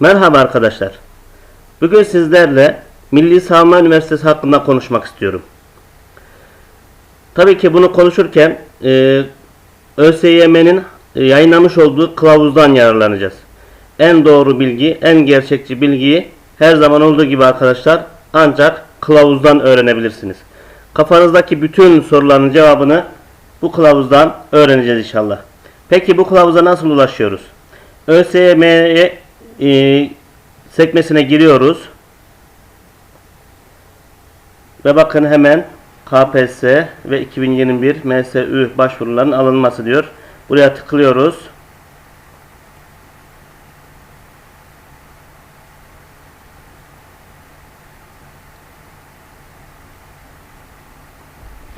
Merhaba arkadaşlar. Bugün sizlerle Milli Savunma Üniversitesi hakkında konuşmak istiyorum. Tabii ki bunu konuşurken e, ÖSYM'nin yayınlamış olduğu kılavuzdan yararlanacağız. En doğru bilgi, en gerçekçi bilgiyi her zaman olduğu gibi arkadaşlar ancak kılavuzdan öğrenebilirsiniz. Kafanızdaki bütün soruların cevabını bu kılavuzdan öğreneceğiz inşallah. Peki bu kılavuza nasıl ulaşıyoruz? ÖSYM'ye e, sekmesine giriyoruz. Ve bakın hemen KPSS ve 2021 MSÜ başvuruların alınması diyor. Buraya tıklıyoruz.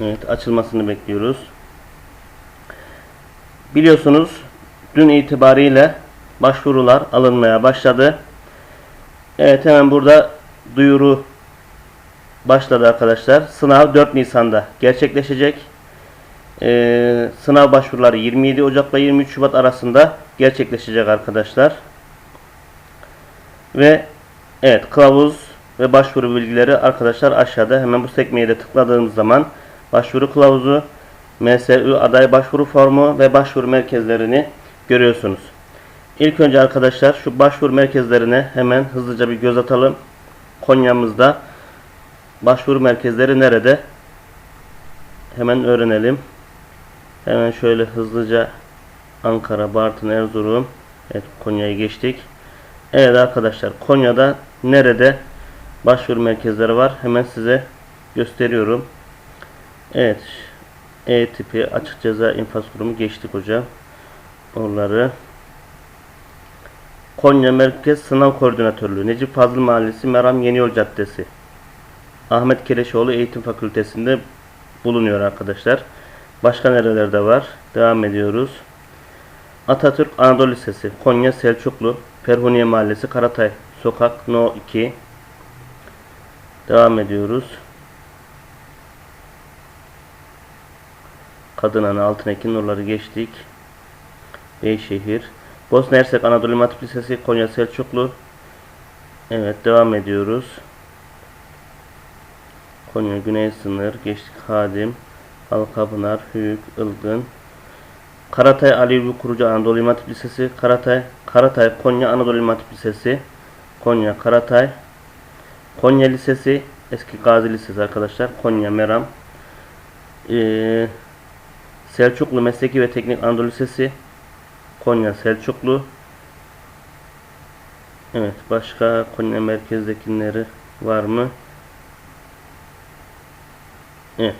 Evet açılmasını bekliyoruz. Biliyorsunuz dün itibariyle başvurular alınmaya başladı. Evet hemen burada duyuru başladı arkadaşlar. Sınav 4 Nisan'da gerçekleşecek. Ee, sınav başvuruları 27 Ocak ile 23 Şubat arasında gerçekleşecek arkadaşlar. Ve evet kılavuz ve başvuru bilgileri arkadaşlar aşağıda. Hemen bu sekmeye de tıkladığımız zaman başvuru kılavuzu, MSÜ aday başvuru formu ve başvuru merkezlerini görüyorsunuz. İlk önce arkadaşlar şu başvuru merkezlerine hemen hızlıca bir göz atalım. Konya'mızda başvuru merkezleri nerede? Hemen öğrenelim. Hemen şöyle hızlıca Ankara, Bartın, Erzurum. Evet Konya'yı geçtik. Evet arkadaşlar Konya'da nerede başvuru merkezleri var? Hemen size gösteriyorum. Evet. E tipi açık ceza infaz kurumu geçtik hocam. Onları Konya Merkez Sınav Koordinatörlüğü Necip Fazıl Mahallesi Meram Yeniyol Caddesi Ahmet Kereşoğlu Eğitim Fakültesi'nde bulunuyor arkadaşlar. Başka nerelerde var? Devam ediyoruz. Atatürk Anadolu Lisesi Konya Selçuklu Ferhuniye Mahallesi Karatay Sokak No 2 Devam ediyoruz. Kadınanı Altınekin Nurları geçtik. Beyşehir. Bosna Hersek Anadolu İmam Hatip Lisesi Konya Selçuklu. Evet devam ediyoruz. Konya Güney Sınır geçtik Hadim. Halkapınar, Hüyük, Ilgın. Karatay Ali Ülvi Kurucu Anadolu İmam Hatip Lisesi Karatay. Karatay Konya Anadolu İmam Hatip Lisesi. Konya Karatay. Konya Lisesi eski Gazi Lisesi arkadaşlar. Konya Meram. Ee, Selçuklu Mesleki ve Teknik Anadolu Lisesi Konya Selçuklu Evet başka Konya merkezdekileri var mı? Evet.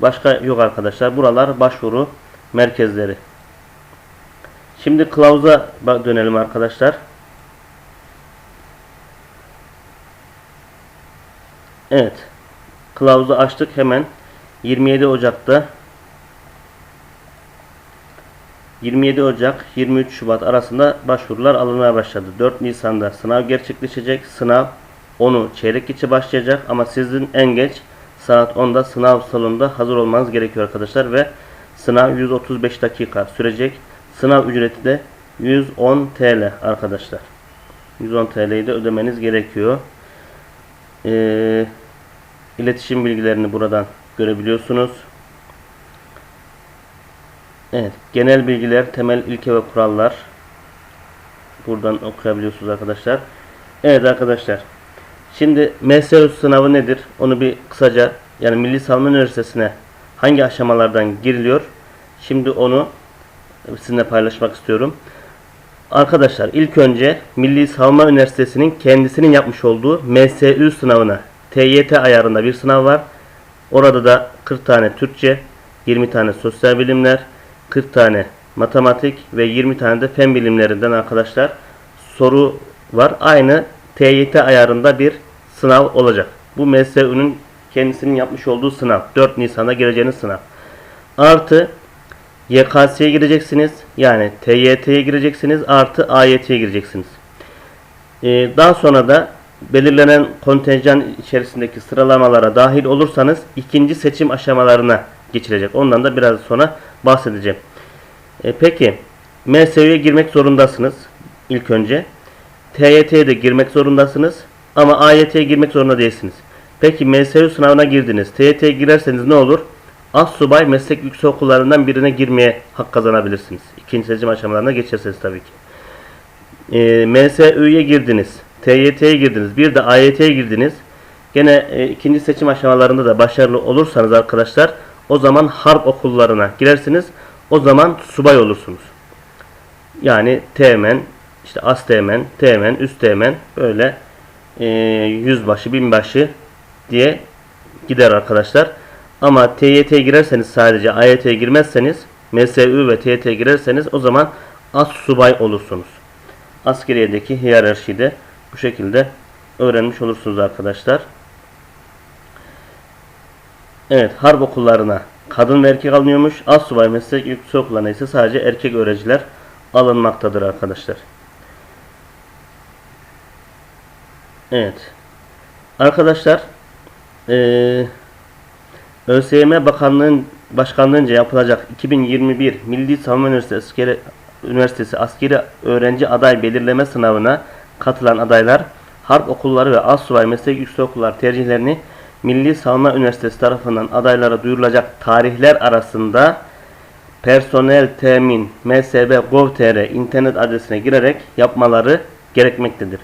Başka yok arkadaşlar. Buralar başvuru merkezleri. Şimdi kılavuza dönelim arkadaşlar. Evet. Kılavuzu açtık hemen. 27 Ocak'ta 27 Ocak 23 Şubat arasında başvurular alınmaya başladı. 4 Nisan'da sınav gerçekleşecek. Sınav 10'u çeyrek geçe başlayacak ama sizin en geç saat 10'da sınav salonunda hazır olmanız gerekiyor arkadaşlar ve sınav 135 dakika sürecek. Sınav ücreti de 110 TL arkadaşlar. 110 TL'yi de ödemeniz gerekiyor. Ee, iletişim bilgilerini buradan görebiliyorsunuz. Evet, genel bilgiler, temel ilke ve kurallar. Buradan okuyabiliyorsunuz arkadaşlar. Evet arkadaşlar. Şimdi MSU sınavı nedir? Onu bir kısaca yani Milli Savunma Üniversitesi'ne hangi aşamalardan giriliyor? Şimdi onu sizinle paylaşmak istiyorum. Arkadaşlar ilk önce Milli Savunma Üniversitesi'nin kendisinin yapmış olduğu MSU sınavına TYT ayarında bir sınav var. Orada da 40 tane Türkçe, 20 tane sosyal bilimler, 40 tane matematik ve 20 tane de fen bilimlerinden arkadaşlar soru var. Aynı TYT ayarında bir sınav olacak. Bu MSU'nun kendisinin yapmış olduğu sınav. 4 Nisan'da gireceğiniz sınav. Artı YKS'ye gireceksiniz. Yani TYT'ye gireceksiniz. Artı AYT'ye gireceksiniz. Ee, daha sonra da belirlenen kontenjan içerisindeki sıralamalara dahil olursanız ikinci seçim aşamalarına geçilecek. Ondan da biraz sonra bahsedeceğim. E, peki MSU'ya girmek zorundasınız ilk önce. TYT'ye de girmek zorundasınız ama AYT'ye girmek zorunda değilsiniz. Peki MSU sınavına girdiniz. TYT'ye girerseniz ne olur? Az subay meslek yüksekokullarından birine girmeye hak kazanabilirsiniz. İkinci seçim aşamalarına geçerseniz tabii ki. E, MSÜ'ye girdiniz. TYT'ye girdiniz. Bir de AYT'ye girdiniz. Gene e, ikinci seçim aşamalarında da başarılı olursanız arkadaşlar o zaman harp okullarına girersiniz. O zaman subay olursunuz. Yani teğmen, işte az teğmen, teğmen, üst teğmen böyle e, yüzbaşı, binbaşı diye gider arkadaşlar. Ama TYT'ye girerseniz sadece AYT'ye girmezseniz MSÜ ve TYT'ye girerseniz o zaman az subay olursunuz. Askeriyedeki hiyerarşide bu şekilde öğrenmiş olursunuz arkadaşlar. Evet, harp okullarına kadın ve erkek alınıyormuş. Az subay meslek yüksek okullarına ise sadece erkek öğrenciler alınmaktadır arkadaşlar. Evet. Arkadaşlar eee ÖSYM Bakanlığı'nın başkanlığınca yapılacak 2021 Milli Savunma Üniversitesi Askeri, Üniversitesi Askeri Öğrenci Aday Belirleme Sınavına katılan adaylar harp okulları ve asubay meslek yüksek okullar tercihlerini Milli Savunma Üniversitesi tarafından adaylara duyurulacak tarihler arasında personel temin msb.gov.tr internet adresine girerek yapmaları gerekmektedir.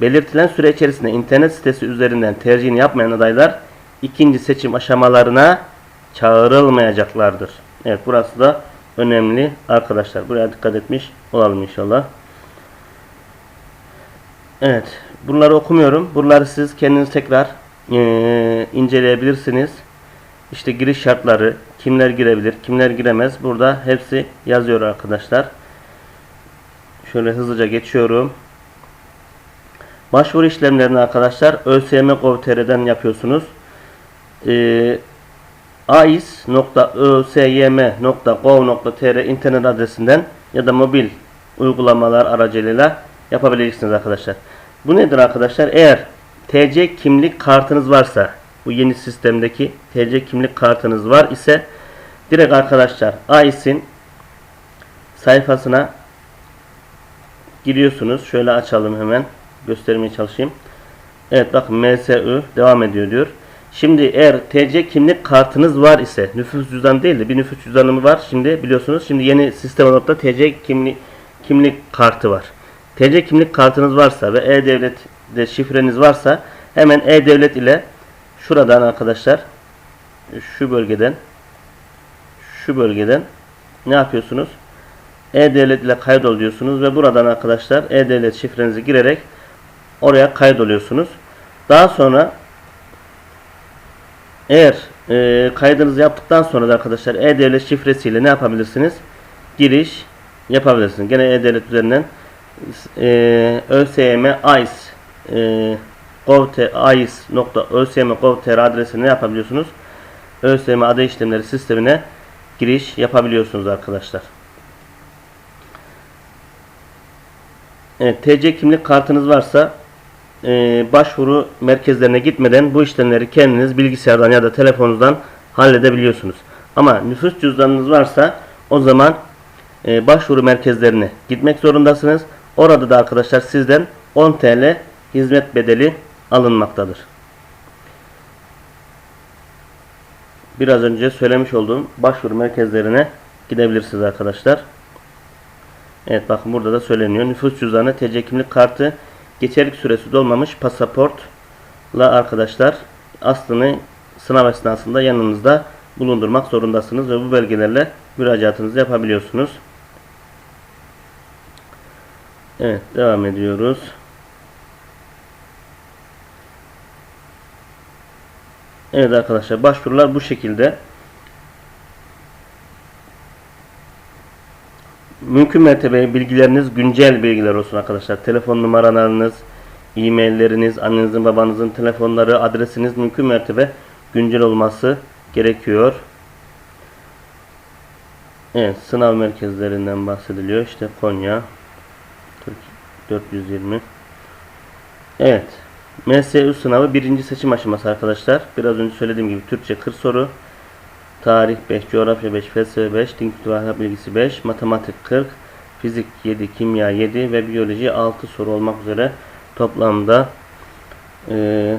Belirtilen süre içerisinde internet sitesi üzerinden tercihini yapmayan adaylar ikinci seçim aşamalarına çağrılmayacaklardır. Evet burası da önemli arkadaşlar. Buraya dikkat etmiş olalım inşallah. Evet. Bunları okumuyorum. Bunları siz kendiniz tekrar eee, inceleyebilirsiniz. İşte giriş şartları, kimler girebilir, kimler giremez. Burada hepsi yazıyor arkadaşlar. Şöyle hızlıca geçiyorum. Başvuru işlemlerini arkadaşlar ÖSYM.gov.tr'den yapıyorsunuz. Ee, ais.ösym.gov.tr internet adresinden ya da mobil uygulamalar aracılığıyla yapabileceksiniz arkadaşlar. Bu nedir arkadaşlar? Eğer TC kimlik kartınız varsa bu yeni sistemdeki TC kimlik kartınız var ise direkt arkadaşlar AIS'in sayfasına giriyorsunuz. Şöyle açalım hemen. Göstermeye çalışayım. Evet bakın MSU devam ediyor diyor. Şimdi eğer TC kimlik kartınız var ise nüfus cüzdanı değil de bir nüfus cüzdanı var şimdi biliyorsunuz. Şimdi yeni sistem olarak da TC kimlik kimlik kartı var. TC kimlik kartınız varsa ve E-Devlet'de şifreniz varsa hemen E-Devlet ile şuradan arkadaşlar şu bölgeden şu bölgeden ne yapıyorsunuz? E-Devlet ile kaydol diyorsunuz ve buradan arkadaşlar E-Devlet şifrenizi girerek oraya kaydoluyorsunuz. Daha sonra eğer e, kaydınızı yaptıktan sonra da arkadaşlar E-Devlet şifresiyle ne yapabilirsiniz? Giriş yapabilirsiniz. Gene E-Devlet üzerinden e, ÖSYM AIS e, ais.ösym.gov.tr adresine ne yapabiliyorsunuz? ÖSYM adı işlemleri sistemine giriş yapabiliyorsunuz arkadaşlar. Evet, TC kimlik kartınız varsa e, başvuru merkezlerine gitmeden bu işlemleri kendiniz bilgisayardan ya da telefonunuzdan halledebiliyorsunuz. Ama nüfus cüzdanınız varsa o zaman e, başvuru merkezlerine gitmek zorundasınız. Orada da arkadaşlar sizden 10 TL hizmet bedeli alınmaktadır. Biraz önce söylemiş olduğum başvuru merkezlerine gidebilirsiniz arkadaşlar. Evet bakın burada da söyleniyor. Nüfus cüzdanı, TC kimlik kartı, geçerlik süresi dolmamış pasaportla arkadaşlar aslını sınav esnasında yanınızda bulundurmak zorundasınız ve bu belgelerle müracaatınızı yapabiliyorsunuz. Evet devam ediyoruz. Evet arkadaşlar başvurular bu şekilde. Mümkün mertebe bilgileriniz güncel bilgiler olsun arkadaşlar. Telefon numaralarınız, e-mailleriniz, annenizin babanızın telefonları, adresiniz mümkün mertebe güncel olması gerekiyor. Evet sınav merkezlerinden bahsediliyor. İşte Konya 420 Evet MSU sınavı birinci seçim aşaması arkadaşlar. Biraz önce söylediğim gibi Türkçe 40 soru. Tarih 5, coğrafya 5, felsefe 5, din kültürü ahlak bilgisi 5, matematik 40, fizik 7, kimya 7 ve biyoloji 6 soru olmak üzere toplamda e,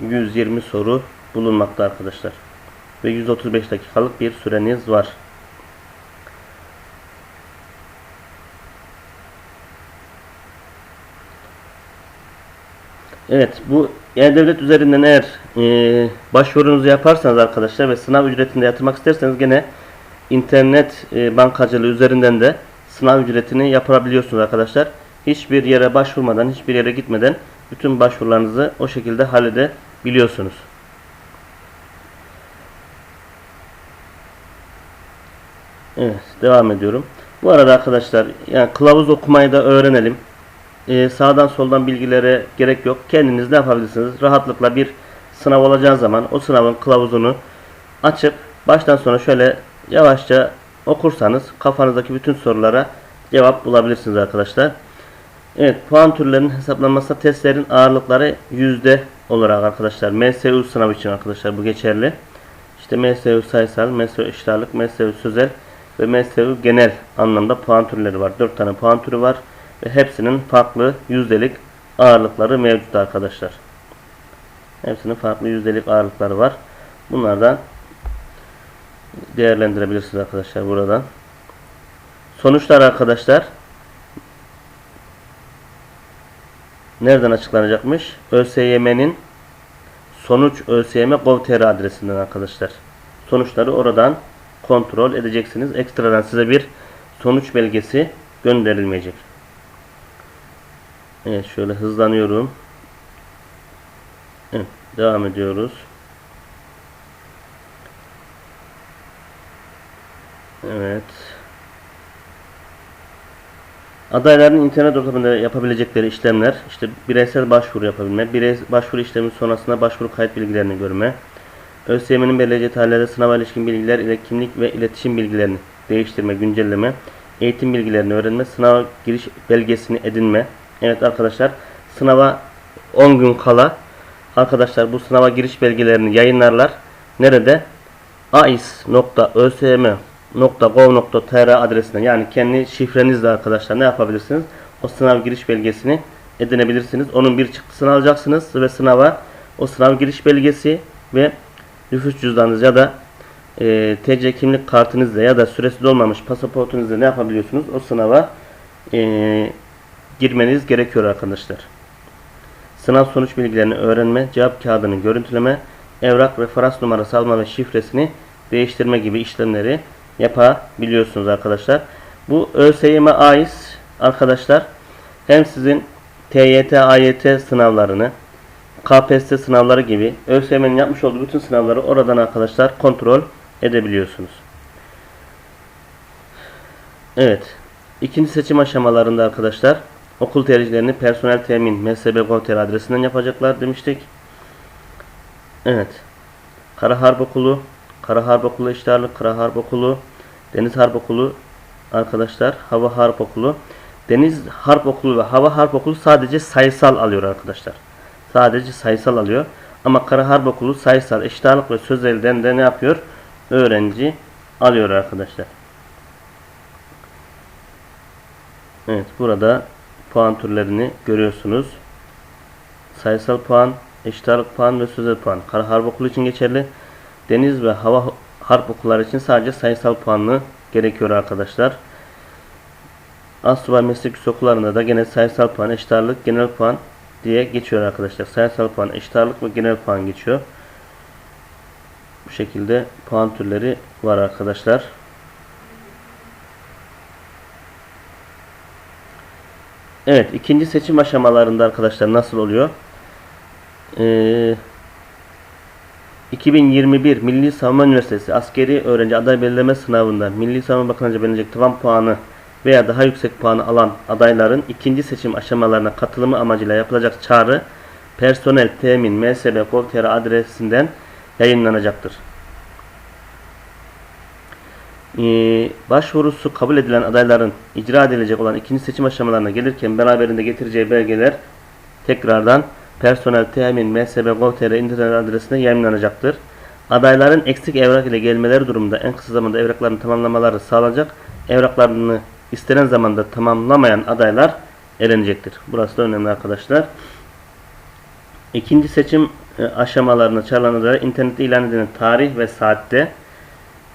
120 soru bulunmakta arkadaşlar. Ve 135 dakikalık bir süreniz var. Evet bu E-Devlet üzerinden eğer e, başvurunuzu yaparsanız arkadaşlar ve sınav ücretini de yatırmak isterseniz gene internet e, bankacılığı üzerinden de sınav ücretini yapabiliyorsunuz arkadaşlar. Hiçbir yere başvurmadan, hiçbir yere gitmeden bütün başvurularınızı o şekilde halledebiliyorsunuz. Evet, devam ediyorum. Bu arada arkadaşlar, yani kılavuz okumayı da öğrenelim. Ee, sağdan soldan bilgilere gerek yok. Kendiniz ne yapabilirsiniz? Rahatlıkla bir sınav olacağı zaman o sınavın kılavuzunu açıp baştan sona şöyle yavaşça okursanız kafanızdaki bütün sorulara cevap bulabilirsiniz arkadaşlar. Evet puan türlerinin hesaplanması testlerin ağırlıkları yüzde olarak arkadaşlar. MSU sınavı için arkadaşlar bu geçerli. İşte MSU sayısal, MSU eşit MSU sözel ve MSU genel anlamda puan türleri var. 4 tane puan türü var ve hepsinin farklı yüzdelik ağırlıkları mevcut arkadaşlar. Hepsinin farklı yüzdelik ağırlıkları var. Bunlardan değerlendirebilirsiniz arkadaşlar buradan. Sonuçlar arkadaşlar nereden açıklanacakmış? ÖSYM'nin sonuç ÖSYM.gov.tr adresinden arkadaşlar. Sonuçları oradan kontrol edeceksiniz. Ekstradan size bir sonuç belgesi gönderilmeyecek. Evet şöyle hızlanıyorum. Evet, devam ediyoruz. Evet. Adayların internet ortamında yapabilecekleri işlemler, işte bireysel başvuru yapabilme, birey başvuru işlemi sonrasında başvuru kayıt bilgilerini görme, ÖSYM'nin belirleyeceği tarihlerde sınava ilişkin bilgiler ile kimlik ve iletişim bilgilerini değiştirme, güncelleme, eğitim bilgilerini öğrenme, sınava giriş belgesini edinme. Evet arkadaşlar, sınava 10 gün kala arkadaşlar bu sınava giriş belgelerini yayınlarlar. Nerede? ais.ösm .gov.tr adresinden yani kendi şifrenizle arkadaşlar ne yapabilirsiniz? O sınav giriş belgesini edinebilirsiniz. Onun bir çıktısını alacaksınız ve sınava o sınav giriş belgesi ve nüfus cüzdanınız ya da e, TC kimlik kartınızla ya da süresi dolmamış pasaportunuzla ne yapabiliyorsunuz? O sınava e, girmeniz gerekiyor arkadaşlar. Sınav sonuç bilgilerini öğrenme, cevap kağıdını görüntüleme, evrak referans numarası alma ve şifresini değiştirme gibi işlemleri yapabiliyorsunuz arkadaşlar. Bu ÖSYM AIS arkadaşlar hem sizin TYT, AYT sınavlarını KPSS sınavları gibi ÖSYM'nin yapmış olduğu bütün sınavları oradan arkadaşlar kontrol edebiliyorsunuz. Evet. ikinci seçim aşamalarında arkadaşlar okul tercihlerini personel temin msb.gov.tr adresinden yapacaklar demiştik. Evet. Kara Harp Okulu, Kara Harp Okulu İştarlık, Kara Harp Okulu, Deniz Harp Okulu arkadaşlar, Hava Harp Okulu. Deniz Harp Okulu ve Hava Harp Okulu sadece sayısal alıyor arkadaşlar. Sadece sayısal alıyor. Ama Kara Harp Okulu sayısal, eşit ağırlık ve sözelden de ne yapıyor? Öğrenci alıyor arkadaşlar. Evet burada puan türlerini görüyorsunuz. Sayısal puan, eşit ağırlık puan ve sözel puan. Kara Harp Okulu için geçerli. Deniz ve Hava Harp Okulları için sadece sayısal puanlı gerekiyor arkadaşlar. Asubay meslek yüksek okullarında da gene sayısal puan, eşit ağırlık, genel puan diye geçiyor arkadaşlar. Sayısal puan, eşit ağırlık ve genel puan geçiyor. Bu şekilde puan türleri var arkadaşlar. Evet ikinci seçim aşamalarında arkadaşlar nasıl oluyor? Ee, 2021 Milli Savunma Üniversitesi askeri öğrenci aday belirleme sınavında Milli Savunma Bakanlığı'nca belirlenecek tavan puanı veya daha yüksek puanı alan adayların ikinci seçim aşamalarına katılımı amacıyla yapılacak çağrı personel temin msb.gov.tr adresinden yayınlanacaktır. Ee, başvurusu kabul edilen adayların icra edilecek olan ikinci seçim aşamalarına gelirken beraberinde getireceği belgeler tekrardan personel temin msb.gov.tr internet adresine yayınlanacaktır. Adayların eksik evrak ile gelmeleri durumunda en kısa zamanda evraklarını tamamlamaları sağlanacak. Evraklarını istenen zamanda tamamlamayan adaylar elenecektir. Burası da önemli arkadaşlar. İkinci seçim e, aşamalarına çağrılan adaylar internette ilan edilen tarih ve saatte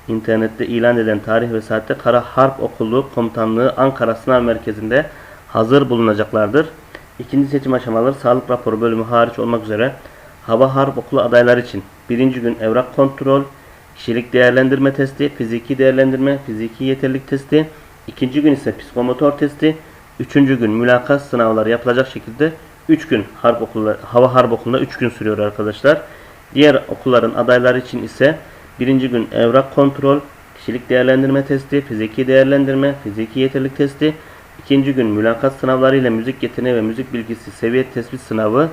internette ilan edilen tarih ve saatte Kara Harp Okulu Komutanlığı Ankara Sınav Merkezi'nde hazır bulunacaklardır. İkinci seçim aşamaları sağlık raporu bölümü hariç olmak üzere Hava Harp Okulu adaylar için birinci gün evrak kontrol, kişilik değerlendirme testi, fiziki değerlendirme, fiziki yeterlilik testi, ikinci gün ise psikomotor testi, üçüncü gün mülakat sınavları yapılacak şekilde 3 gün harp okulu, hava harp okulunda 3 gün sürüyor arkadaşlar. Diğer okulların adayları için ise birinci gün evrak kontrol, kişilik değerlendirme testi, fiziki değerlendirme, fiziki yeterlilik testi, ikinci gün mülakat sınavları ile müzik yeteneği ve müzik bilgisi seviye tespit sınavı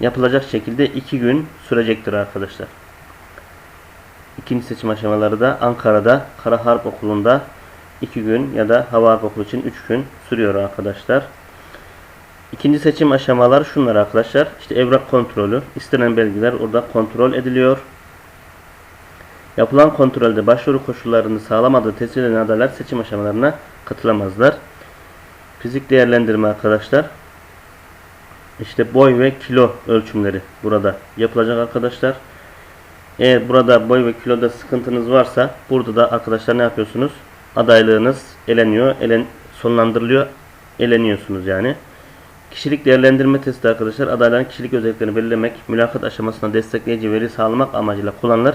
yapılacak şekilde 2 gün sürecektir arkadaşlar. İkinci seçim aşamaları da Ankara'da Kara Harp Okulu'nda 2 gün ya da Hava Harp Okulu için 3 gün sürüyor arkadaşlar. İkinci seçim aşamaları şunlar arkadaşlar. İşte evrak kontrolü, istenen belgeler orada kontrol ediliyor. Yapılan kontrolde başvuru koşullarını sağlamadığı tespit edilen adaylar seçim aşamalarına katılamazlar. Fizik değerlendirme arkadaşlar. İşte boy ve kilo ölçümleri burada yapılacak arkadaşlar. Eğer burada boy ve kiloda sıkıntınız varsa burada da arkadaşlar ne yapıyorsunuz? Adaylığınız eleniyor, elen sonlandırılıyor, eleniyorsunuz yani. Kişilik değerlendirme testi arkadaşlar adayların kişilik özelliklerini belirlemek, mülakat aşamasında destekleyici veri sağlamak amacıyla kullanılır.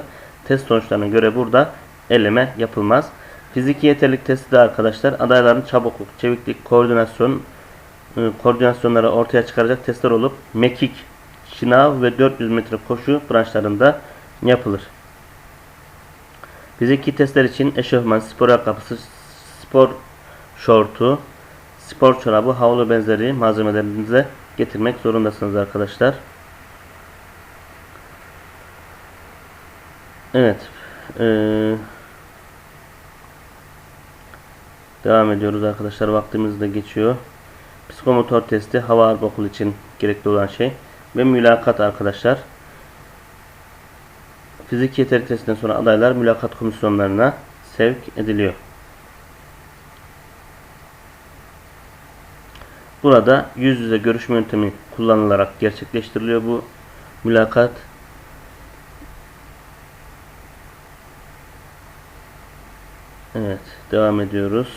Test sonuçlarına göre burada eleme yapılmaz. Fiziki yeterlilik testi de arkadaşlar adayların çabukluk, çeviklik, koordinasyon e, koordinasyonları ortaya çıkaracak testler olup mekik, şınav ve 400 metre koşu branşlarında yapılır. Fiziki testler için eşofman, spor ayakkabısı, spor şortu, spor çorabı, havlu benzeri malzemelerinizi getirmek zorundasınız arkadaşlar. Evet. Ee, devam ediyoruz arkadaşlar. Vaktimiz de geçiyor. Psikomotor testi hava harp okulu için gerekli olan şey. Ve mülakat arkadaşlar. Fizik yeterlik testinden sonra adaylar mülakat komisyonlarına sevk ediliyor. Burada yüz yüze görüşme yöntemi kullanılarak gerçekleştiriliyor bu mülakat. Evet, devam ediyoruz.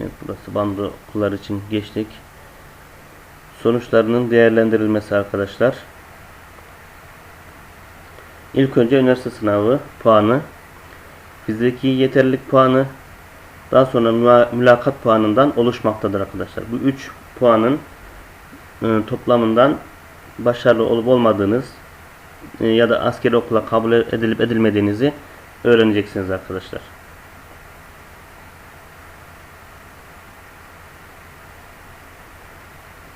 Evet, burası bando okullar için geçtik. Sonuçlarının değerlendirilmesi arkadaşlar. İlk önce üniversite sınavı puanı, fiziki yeterlilik puanı, daha sonra mülakat puanından oluşmaktadır arkadaşlar. Bu 3 puanın e, toplamından başarılı olup olmadığınız ya da askeri okula kabul edilip edilmediğinizi öğreneceksiniz arkadaşlar.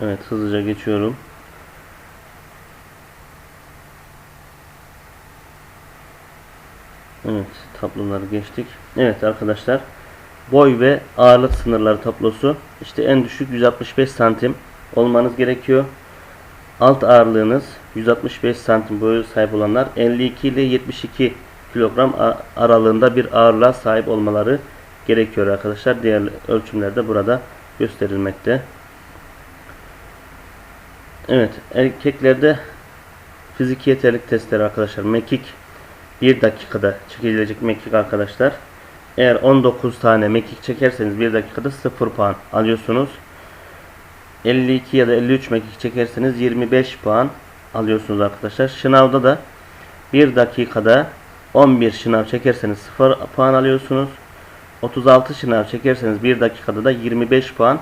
Evet hızlıca geçiyorum. Evet tabloları geçtik. Evet arkadaşlar boy ve ağırlık sınırları tablosu işte en düşük 165 santim olmanız gerekiyor. Alt ağırlığınız 165 santim boyu sahip olanlar 52 ile 72 kilogram aralığında bir ağırlığa sahip olmaları gerekiyor arkadaşlar. Diğer ölçümler de burada gösterilmekte. Evet erkeklerde fiziki yeterlik testleri arkadaşlar. Mekik 1 dakikada çekilecek mekik arkadaşlar. Eğer 19 tane mekik çekerseniz 1 dakikada 0 puan alıyorsunuz. 52 ya da 53 mekik çekerseniz 25 puan alıyorsunuz arkadaşlar. Şınavda da 1 dakikada 11 şınav çekerseniz 0 puan alıyorsunuz. 36 şınav çekerseniz 1 dakikada da 25 puan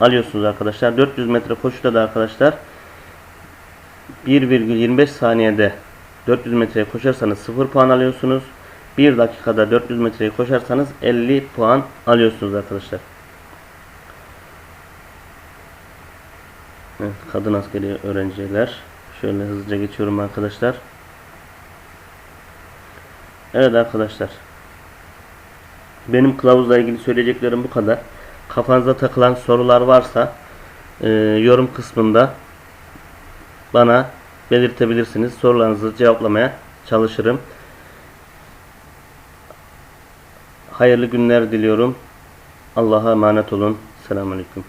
alıyorsunuz arkadaşlar. 400 metre koşuda da arkadaşlar 1,25 saniyede 400 metreye koşarsanız 0 puan alıyorsunuz. 1 dakikada 400 metreyi koşarsanız 50 puan alıyorsunuz arkadaşlar. Kadın askeri öğrenciler. Şöyle hızlıca geçiyorum arkadaşlar. Evet arkadaşlar. Benim kılavuzla ilgili söyleyeceklerim bu kadar. Kafanıza takılan sorular varsa e, yorum kısmında bana belirtebilirsiniz. Sorularınızı cevaplamaya çalışırım. hayırlı günler diliyorum. Allah'a emanet olun. Selamünaleyküm.